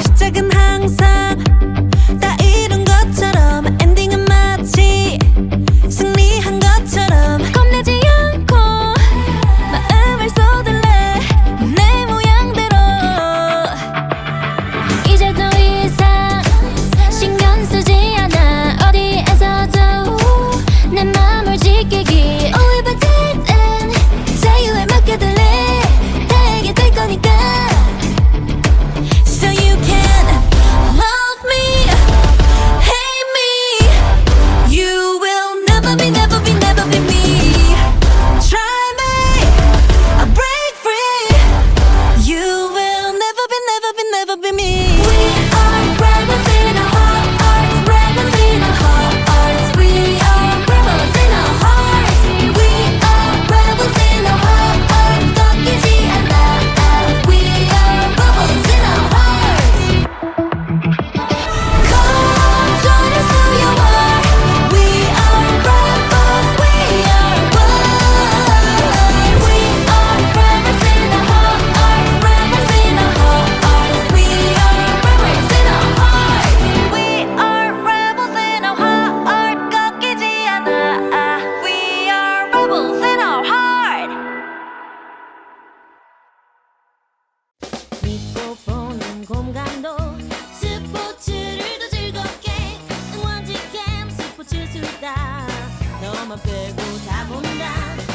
시작은 항상 공간도 스포츠를 더 즐겁게 응원 직캠 스포츠 수다. 너만 빼고 다 본다.